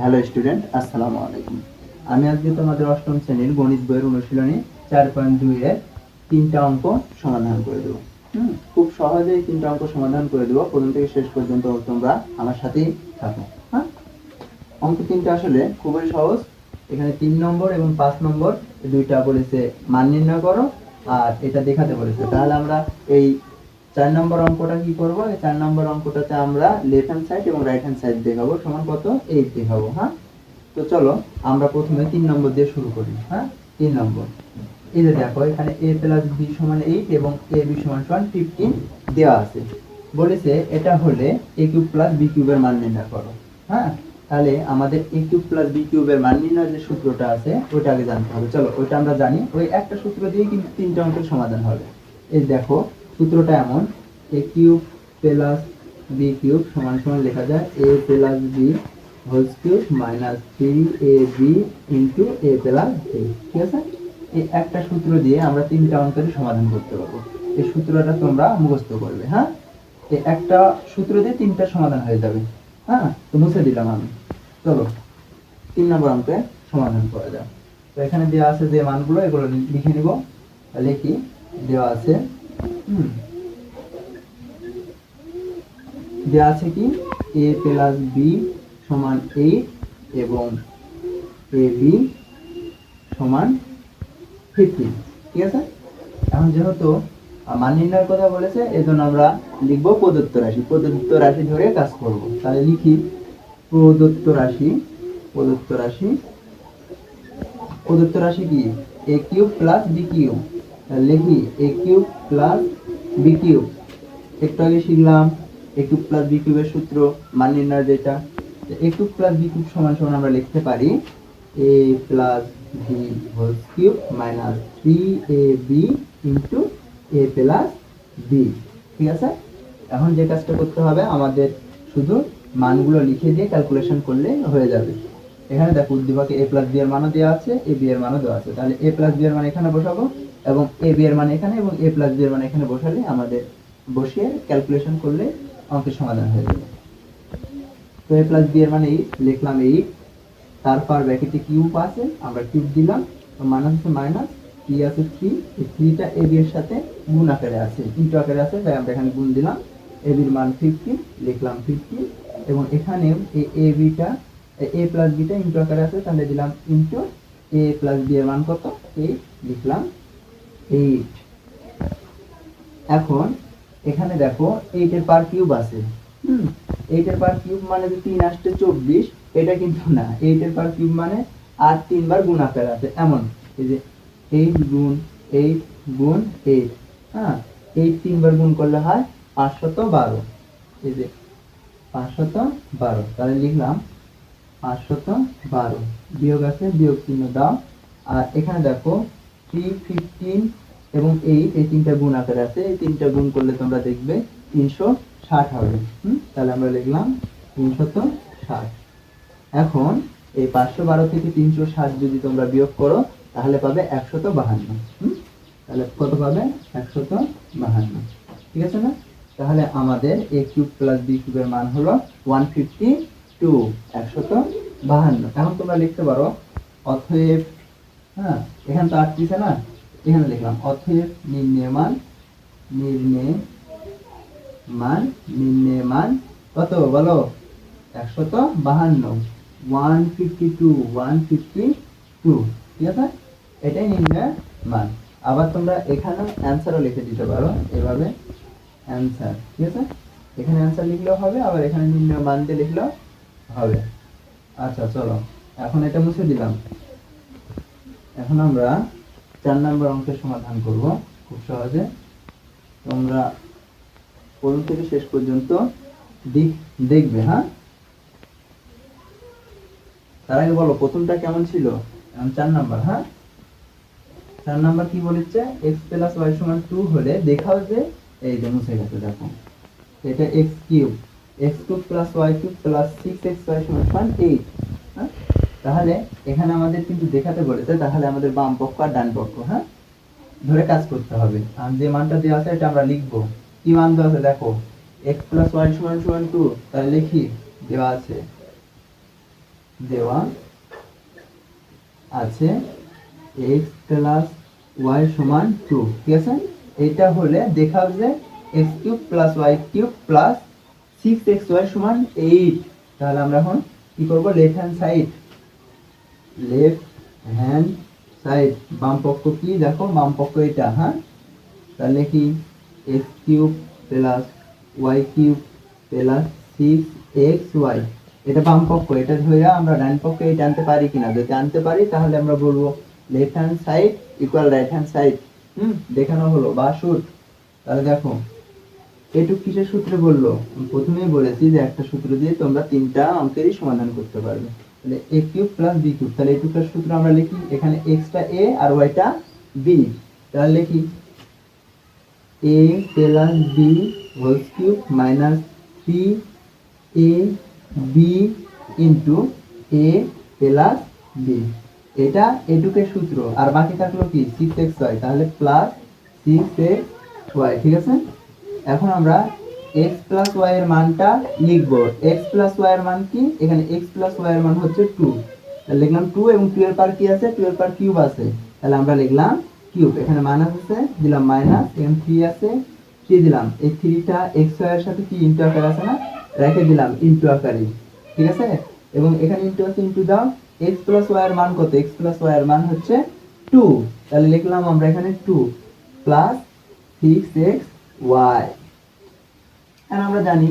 Hello student, আসসালামু আলাইকুম। আমি আজকে তোমাদের অষ্টম শ্রেণির গণিত বইয়ের অনুশীলনী চার পয়েন্ট দুই এর তিনটা অঙ্ক সমাধান করে দেবো। খুব সহজেই তিনটা অঙ্ক সমাধান করে দেবো। প্রথম থেকে শেষ পর্যন্ত তোমরা আমার সাথেই থাকো। হ্যাঁ? অঙ্ক তিনটা আসলে খুবই সহজ। এখানে তিন নম্বর এবং পাঁচ নম্বর দুইটা বলেছে মান নির্ণয় করো আর এটা দেখাতে বলেছে। তাহলে আমরা এই চার নম্বর অঙ্কটা কি করব? এই চার নম্বর অঙ্কটাতে আমরা লেফট হ্যান্ড সাইড এবং রাইট হ্যান্ড সাইড দেখাবো। সমান কত? এইট দেখাবো হ্যাঁ? তো চলো, আমরা প্রথমে তিন নম্বর দিয়ে শুরু করি হ্যাঁ? তিন নম্বর। এই যে দেখো, এখানে এ প্লাস বি সমান এইট এবং এ বি সমান সমান ফিফটিন দেওয়া আছে। বলেছে, এটা হলে এ কিউব প্লাস বি কিউবের মান নির্ণয় করো হ্যাঁ? তাহলে আমাদের এ কিউব প্লাস বি কিউবের মান নির্ণয়ের যে সূত্রটা আছে, ওইটা আগে জানতে হবে। চলো, ওইটা আমরা জানি। ওই একটা সূত্র দিয়ে কিন্তু তিনটা অঙ্কের সমাধান হবে। এই দেখো সূত্রটা এমন A cube plus B cube সমান সমান লেখা যায় A plus B whole cube minus three A B into A plus B ঠিক আছে? এই একটা সূত্র দিয়ে আমরা তিনটা অঙ্কের সমাধান করতে পারব। এই সূত্রটা তোমরা মুখস্থ করবে হ্যাঁ? এই একটা সূত্র দিয়ে তিনটা সমাধান হয়ে যাবে হ্যাঁ? তো মুছে দিলাম আমি। চলো, তিন নম্বর অঙ্কে সমাধান করা যাক। তো এখানে দেওয়া আছে যে মানগুলো, এগুলো লিখে নিব। লিখি দেওয়া আছে দেওয়া আছে কি? এ প্লাস বি সমান এইট এবং এ বি সমান ফিফটিন ঠিক আছে? এখন যেহেতু মান নির্ণয়ের কথা বলেছে এই জন্য আমরা লিখব প্রদত্ত রাশি। প্রদত্ত রাশি ধরে কাজ করব। তাহলে লিখি প্রদত্ত রাশি প্রদত্ত রাশি। প্রদত্ত রাশি কি? A cube plus B cube লিখি এ কিউব প্লাস বি একটু আগে শিখলাম এ কিউব প্লাস বি কিউবের সূত্র, মান নির্ণয় যেটা। A cube plus B cube সমান সমান আমরা লিখতে পারি A plus B whole cube minus three A B into A plus B ঠিক আছে? এখন যে কাজটা করতে হবে, আমাদের শুধু মানগুলো লিখে দিয়ে ক্যালকুলেশন করলে হয়ে যাবে। এখানে দেখো উদ্দীপকে এ প্লাস বি এর মানও দেওয়া আছে এ বি এর মানও দেওয়া আছে। তাহলে এ প্লাস বি এর মান এখানে বসাবো। এবং এ বি এর মান এখানে এবং এ প্লাস বি এর মান এখানে বসালে আমাদের বসিয়ে ক্যালকুলেশন করলে অঙ্কের সমাধান হয়ে যাবে। তো এ প্লাস বি এর মানে এইট লিখলাম এইট তারপর ব্র্যাকেটে কিউব আছে, আমরা কিউব দিলাম মাইনাস আছে মাইনাস কি আছে থ্রি এই থ্রিটা এ বি এর সাথে গুণ আকারে আছে ইন্টু আকারে আছে, তাই আমরা এখানে গুণ দিলাম এ বির মান ফিফটিন লিখলাম ফিফটিন এবং এখানেও এই এ বিটা এ প্লাস বিটা ইন্টু আকারে আছে, তাহলে দিলাম ইন্টু এ প্লাস বি এর মান কত? এইট লিখলাম এইট এখন এখানে দেখো এইটের পার কিউব আছে। হুম, এইটের পার কিউব মানে যে তিন আসতে চব্বিশ, এটা কিন্তু না। এইটের পার কিউব মানে আর তিনবার গুণ আকারে আছে। এমন, এই যে এইট গুণ এইট গুণ এইট হ্যাঁ এইট তিনবার গুণ করলে হয় পাঁচশত বারো। এই যে পাঁচশত বারো, তাহলে লিখলাম পাঁচশত বারো। বিয়োগ আছে, বিয়োগ চিহ্ন দাও। আর এখানে দেখো থ্রি ফিফটিন এবং এইট এই তিনটা গুণ আকারে আছে। এই তিনটা গুণ করলে তোমরা দেখবে তিনশো ষাট হবে। হুম? তাহলে আমরা লিখলাম তিনশত ষাট। এখন এই পাঁচশো বারো থেকে তিনশো ষাট যদি তোমরা বিয়োগ করো, তাহলে পাবে একশত বাহান্ন। হুম? তাহলে কত পাবে? একশত বাহান্ন। ঠিক আছে না? তাহলে আমাদের এ কিউব প্লাস বি কিউবের মান হলো ওয়ান ফিফটি টু একশত বাহান্ন। এখন তোমরা লিখতে পারো, অতএব হ্যাঁ এখানে তো আটত্রিশে না? এখানে লিখলাম অতএব নির্ণয় মান নির্ণয় মান নির্ণয় মান, কত? বলো। একশত বাহান্ন। One fifty two, one fifty two. ঠিক আছে? এটাই নির্ণয় মান। আবার তোমরা এখানে অ্যান্সারও লিখে দিতে পারো, এভাবে অ্যান্সার। ঠিক আছে? এখানে অ্যান্সার লিখলেও হবে, আবার এখানে নির্ণয় মান দিয়ে লিখলেও হবে। আচ্ছা চলো। এখন এটা মুছে দিলাম। এখন আমরা চার নম্বর অঙ্কের সমাধান করব খুব সহজে। তোমরা প্রথম থেকে শেষ পর্যন্ত দিক দেখবে হ্যাঁ? তার আগে বলো, প্রথমটা কেমন ছিল? এখন চার নাম্বার হ্যাঁ? চার নাম্বার কি বলেছে? এক্স প্লাস ওয়াই সমান টু হলে দেখাও যে, এই যে মুছে গেছে, দেখো। এটা X cube X cube plus Y cube plus six X Y সমান এইট হ্যাঁ? তাহলে এখানে আমাদের কিন্তু দেখাতে বলেছে, তাহলে আমাদের বাম পক্ষ আর ডান পক্ষ হ্যাঁ? ধরে কাজ করতে হবে। আর যে মানটা দেওয়া আছে, এটা আমরা লিখব। কি মান দেওয়া আছে? দেখো এক্স প্লাস ওয়াই সমান সমান টু তাহলে লিখি দেওয়া আছে। দেওয়া আছে এক্স প্লাস ওয়াই সমান টু ঠিক আছে? এটা হলে দেখাও যে X cube plus Y cube plus six X Y সমান এইট তাহলে আমরা এখন কি করব? Left hand side left hand side বাম কি? দেখো, বাম এটা হ্যাঁ? তাহলে কি? X cube plus Y cube plus six X Y এটা এটা ধরে আমরা ডান পক্ষে এটা আনতে পারি কিনা? যদি আনতে পারি, তাহলে আমরা বলব left hand side equal right hand side hmm? দেখানো হলো, বা শুট তাহলে দেখো, এটুক কিসের সূত্রে বলল? প্রথমেই বলেছি যে একটা সূত্র দিয়ে তোমরা তিনটা অঙ্কেরই সমাধান করতে পারবে। তাহলে A cube plus B cube. তাহলে এটুকার সূত্র আমরা লিখি, এখানে এক্সটা এ আর ওয়াইটা বি তাহলে লিখি A plus B whole cube minus three A B into A plus B এটা এটুকের সূত্র, আর বাকি থাকল কি? সিক্স এক্স ওয়াই তাহলে প্লাস সিক্স এক্স ওয়াই ঠিক আছে? এখন আমরা এক্স প্লাস ওয়াই এর মানটা লিখব। এক্স প্লাস ওয়াই এর মান কি? এখানে এক্স প্লাস ওয়াই এর মান হচ্ছে টু লিখলাম টু এবং টু এর পার কি আছে? টু এর পার কিউব আছে। তাহলে আমরা লিখলাম কিউব এখানে মাইনাস আছে, দিলাম মাইনাস এখানে থ্রি আছে। থ্রি দিলাম? এই থ্রিটা এক্স ওয়াই এর সাথে কি ইন্টু আকার আছে না? রেখে দিলাম ইন্টু আকারে। ঠিক আছে? এবং এখানে ইন্টু আছে ইন্টু দাও। এক্স প্লাস ওয়াই এর মান কত? এক্স প্লাস ওয়াই এর মান হচ্ছে টু তাহলে লিখলাম আমরা এখানে two plus six X Y আর আমরা জানি?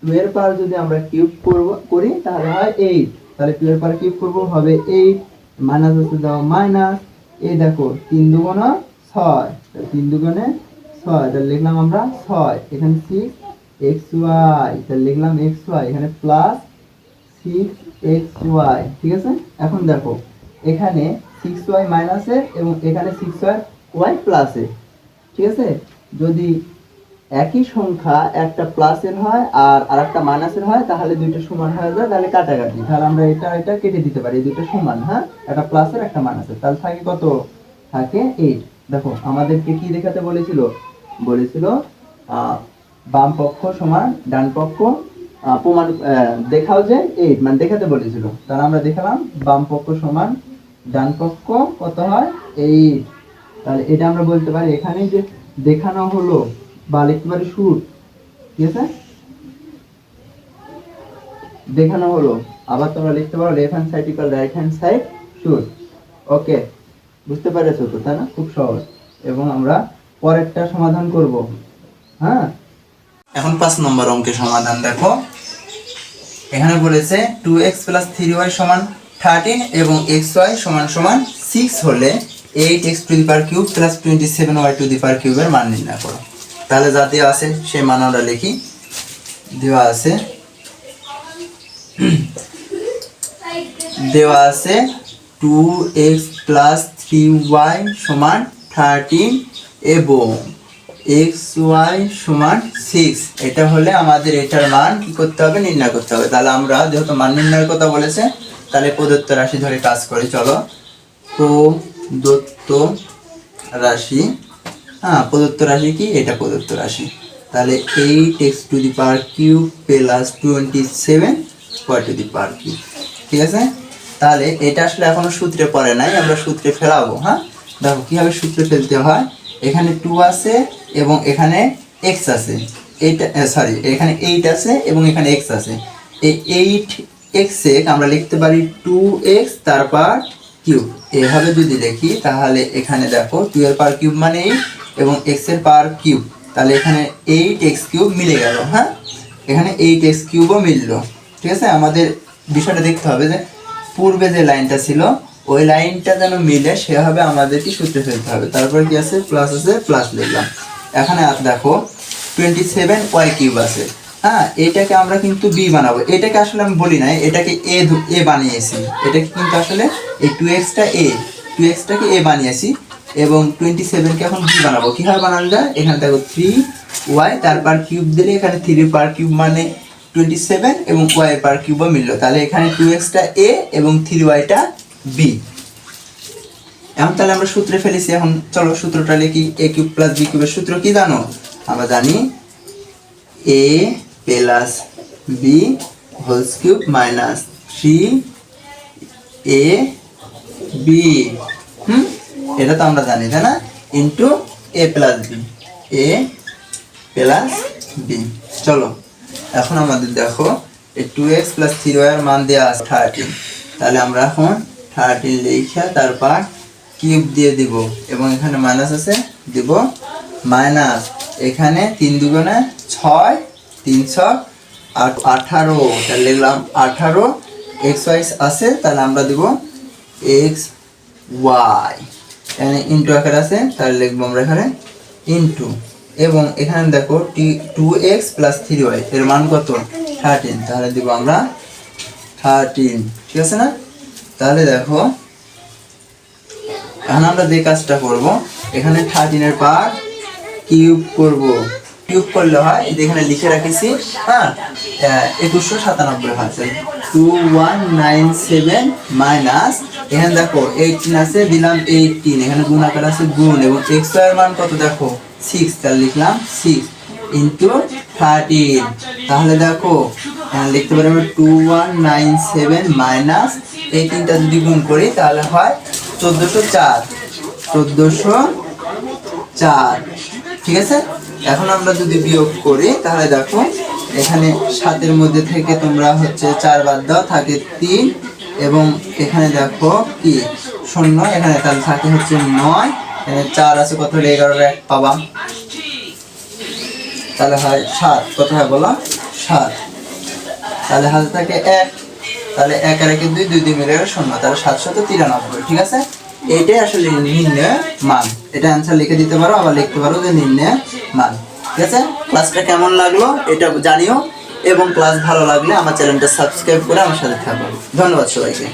টু এর পাওয়ার যদি আমরা কিউব করব, করি, তাহলে হয় এইট। তাহলে টু এর পাওয়ার কিউব করব, হবে এইট, মাইনাস আছে দাও মাইনাস। এই দেখো, তিন দুগুণা ছয়। তিন দুগুণে ছয়, তাহলে লিখলাম আমরা ছয়। এখানে সিক্স এক্স ওয়াই তাহলে লিখলাম এক্স ওয়াই এখানে প্লাস সিক্স এক্স ওয়াই ঠিক আছে? এখন দেখো, এখানে সিক্স ওয়াই মাইনাসে এবং এখানে সিক্স ওয়াই ওয়াই প্লাসে ঠিক আছে? যদি একই সংখ্যা একটা প্লাসের হয় আর আর আরেকটা মাইনাসের হয়, তাহলে দুইটা সমান হয়ে যায়, তাহলে কাটাকাটি। তাহলে আমরা এটা এটা কেটে দিতে পারি, এই দুটো সমান হ্যাঁ? একটা প্লাসের, একটা মাইনাসের। তাহলে থাকে কত? থাকে এইট দেখো, আমাদেরকে কি দেখাতে বলেছিল? বলেছিল বাম পক্ষ সমান ডান পক্ষ প্রমাণ দেখাও যে এইট মানে দেখাতে বলেছিল। তাহলে আমরা দেখালাম, বাম পক্ষ সমান ডান পক্ষ কত হয়? এইট তাহলে এটা আমরা বলতে পারি, এখানে যে দেখানো হলো বা লিখতে পারি শুট ঠিক আছে? দেখানো হলো। আবার তোমরা লিখতে পারো left hand side equal right hand side shoot okay বুঝতে পেরেছ তো, তাই না? খুব সহজ। এবং আমরা পরেরটা সমাধান করব। হ্যাঁ? এখন পাঁচ নম্বর অঙ্কের সমাধান দেখো। এখানে বলেছে two X plus three Y সমান থার্টিন এবং এক্স ওয়াই সমান সমান সিক্স হলে eight X to the power cube plus twenty seven Y to the power কিউবের মান নির্ণয় করো। তাহলে যা দেওয়া আছে, সেই মান আমরা লিখি। দেওয়া আছে দেওয়া আছে two X plus three Y সমান থার্টিন এবং এক্স ওয়াই সমান সিক্স এটা হলে আমাদের এটার মান কি করতে হবে? নির্ণয় করতে হবে। তাহলে আমরা যেহেতু মান নির্ণয়ের কথা বলেছে, তাহলে প্রদত্ত রাশি ধরে কাজ করি। চলো। প্রদত্ত রাশি হ্যাঁ প্রদত্ত রাশি কি? এটা প্রদত্ত রাশি। তাহলে eight X to the power cube plus twenty seven Y to the power cube ঠিক আছে? তাহলে এটা আসলে এখনও সূত্রে পড়ে নাই, আমরা সূত্রে ফেলাবো হ্যাঁ? দেখো, কীভাবে সূত্রে ফেলতে হয়? এখানে টু আছে এবং এখানে এক্স আছে। এইটা সরি এখানে এইট আছে এবং এখানে এক্স আছে। এই এইট এক্স আমরা লিখতে পারি টু এক্স তারপর কিউব এভাবে যদি দেখি, তাহলে এখানে দেখো টু এর পাওয়ার কিউব মানে এইট এবং এক্সের পাওয়ার কিউব। তাহলে এখানে এইট এক্স কিউব মিলে গেল হ্যাঁ? এখানে এইট এক্স কিউবও মিললো। ঠিক আছে? আমাদের বিষয়টা দেখতে হবে যে পূর্বে যে লাইনটা ছিল, ওই লাইনটা যেন মিলে সেভাবে আমাদের কি সূত্রে ফেলতে হবে। তারপরে কি আছে? প্লাস আছে প্লাস লিখলাম। এখানে আর দেখো টোয়েন্টি সেভেন ওয়াই কিউব আছে। হ্যাঁ? এটাকে আমরা কিন্তু বি বানাবো। এটাকে আসলে আমি বলি নাই, এটাকে এ এ বানিয়েছি। এটাকে কিন্তু আসলে এই টু এক্সটা এ টু এক্সটাকে এ বানিয়েছি। এবং টোয়েন্টি সেভেনকে এখন বি বানাবো। কীভাবে বানানো যায়? এখানে দেখো থ্রি ওয়াই তারপর কিউব দিলে এখানে থ্রি পার কিউব মানে টোয়েন্টি সেভেন এবং ওয়াই পার কিউবও মিললো। তাহলে এখানে টু এক্সটা এ এবং থ্রি ওয়াইটা বি এখন তাহলে আমরা সূত্রে ফেলেছি। এখন চলো সূত্রটা লিখি। এ কিউব প্লাস বি কিউবের সূত্র কি জানো? আমরা জানি A plus B whole cube minus three A B hmm? এটা তো আমরা জানি, তাই না? Into A plus B A plus B চলো, এখন আমাদের দেখো, এই two x plus three war মান দেওয়া আছে থার্টিন তাহলে আমরা এখন থার্টিন লিখে তারপর কিউব দিয়ে দিব, এবং এখানে মাইনাস আছে, দিব মাইনাস এখানে তিন দুগুণে ছয়, তিনশো আট, আঠারো। তাহলে লিখলাম আঠারো এক্স ওয়াই আছে, তাহলে আমরা দিব এক্স ওয়াই এখানে ইন্টু আকার আছে, তাহলে লিখব আমরা এখানে ইন্টু এবং এখানে দেখো টি two X plus three Y এর মান কত? থার্টিন তাহলে দিব আমরা থার্টিন ঠিক আছে না? তাহলে দেখো, এখন আমরা যে কাজটা করব, এখানে থার্টিনের পার কিউব করব। কিউব করলে হয়, এই এখানে লিখে রাখেছি হ্যাঁ একুশশো সাতানব্বই হয় two one nine seven minus এখানে দেখো এইটিন আছে, দিলাম এইটিন এখানে গুণ আকার আছে গুণ এবং এক্সের মান কত দেখো? সিক্স তাহলে লিখলাম সিক্স ইন্টু থার্টিন তাহলে দেখো লিখতে পারি আমরা two one nine seven minus এই তিনটা যদি গুণ করি, তাহলে হয় চোদ্দোশো চার। চোদ্দোশো চার। ঠিক আছে? এখন আমরা যদি বিয়োগ করি, তাহলে দেখো, এখানে সাতের মধ্যে থেকে তোমরা হচ্ছে চার বাদ দাও, থাকে তিন। এবং এখানে দেখো কি? শূন্য, এখানে তাহলে থাকে হচ্ছে নয়। এখানে চার আছে, কত? হলে এগারোর এক পাবা তাহলে হয় সাত। কত হয় বলো? সাত। তাহলে হাতে থাকে এক। তাহলে এক আর একে দুই দুই দুই মিলে শূন্য। তাহলে সাতশত তিরানব্বই, ঠিক আছে? এটাই আসলে নির্ণয় মান। এটা অ্যান্সার লিখে দিতে পারো, আবার লিখতে পারো যে নির্ণয় মান। ঠিক আছে? ক্লাসটা কেমন লাগল? এটা জানিও। এবং ক্লাস ভালো লাগলে আমার চ্যানেলটা সাবস্ক্রাইব করে আমার সাথে থাকুন ধন্যবাদ সবাইকে।